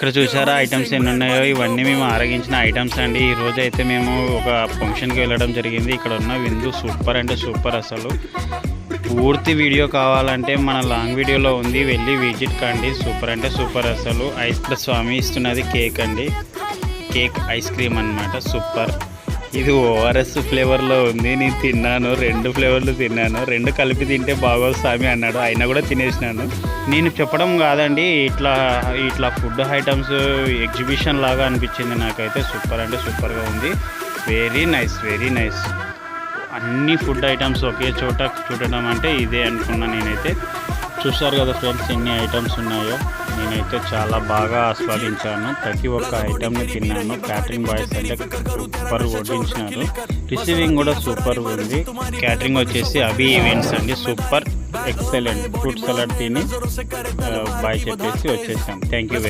ఇక్కడ చూసారా ఐటమ్స్ ఎన్ని ఉన్నాయో ఇవన్నీ మేము ఆరగించిన ఐటమ్స్ అండి. ఈ రోజు అయితే మేము ఒక ఫంక్షన్కి వెళ్ళడం జరిగింది. ఇక్కడ ఉన్న విందు సూపర్ అంటే సూపర్ అసలు. పూర్తి వీడియో కావాలంటే మన లాంగ్ వీడియోలో ఉంది. వెళ్ళి విజిట్ కండి. సూపర్ అంటే సూపర్ అసలు. ఐస్ స్వామి ఇస్తున్నది కేక్ అండి. కేక్ ఐస్ క్రీమ్ అన్నమాట. సూపర్. ఇది ఓఆర్ఎస్ ఫ్లేవర్లో ఉంది. నేను తిన్నాను రెండు ఫ్లేవర్లు తిన్నాను రెండు కలిపి తింటే బాగోదు స్వామి అన్నాడు. అయినా కూడా తినేసినాను. నేను చెప్పడం కాదండి ఇట్లా ఇట్లా ఫుడ్ ఐటమ్స్ ఎగ్జిబిషన్ లాగా అనిపించింది నాకైతే. సూపర్ అంటే సూపర్గా ఉంది. Very nice very nice. అన్ని ఫుడ్ ఐటమ్స్ ఒకే చోట చూడడం అంటే ఇదే అనుకున్నా నేనైతే. చూస్తారు కదా ఫ్రెండ్స్ ఎన్ని ఐటమ్స్ ఉన్నాయో. నేనైతే చాలా బాగా ఆస్వాదించాను. ప్రతి ఒక్క ఐటమ్ని తిన్నాను. క్యాటరింగ్ బాయ్స్ అంటే సూపర్ వడ్డించినారు. రిసీవింగ్ కూడా సూపర్ ఉంది. క్యాటరింగ్ వచ్చేసి అవి ఈవెంట్స్ అండి. సూపర్ ఎక్సలెంట్ ఫ్రూట్ సలాడ్ తిని uh, బాయ్ చెప్పేసి వచ్చేసాం. Thank you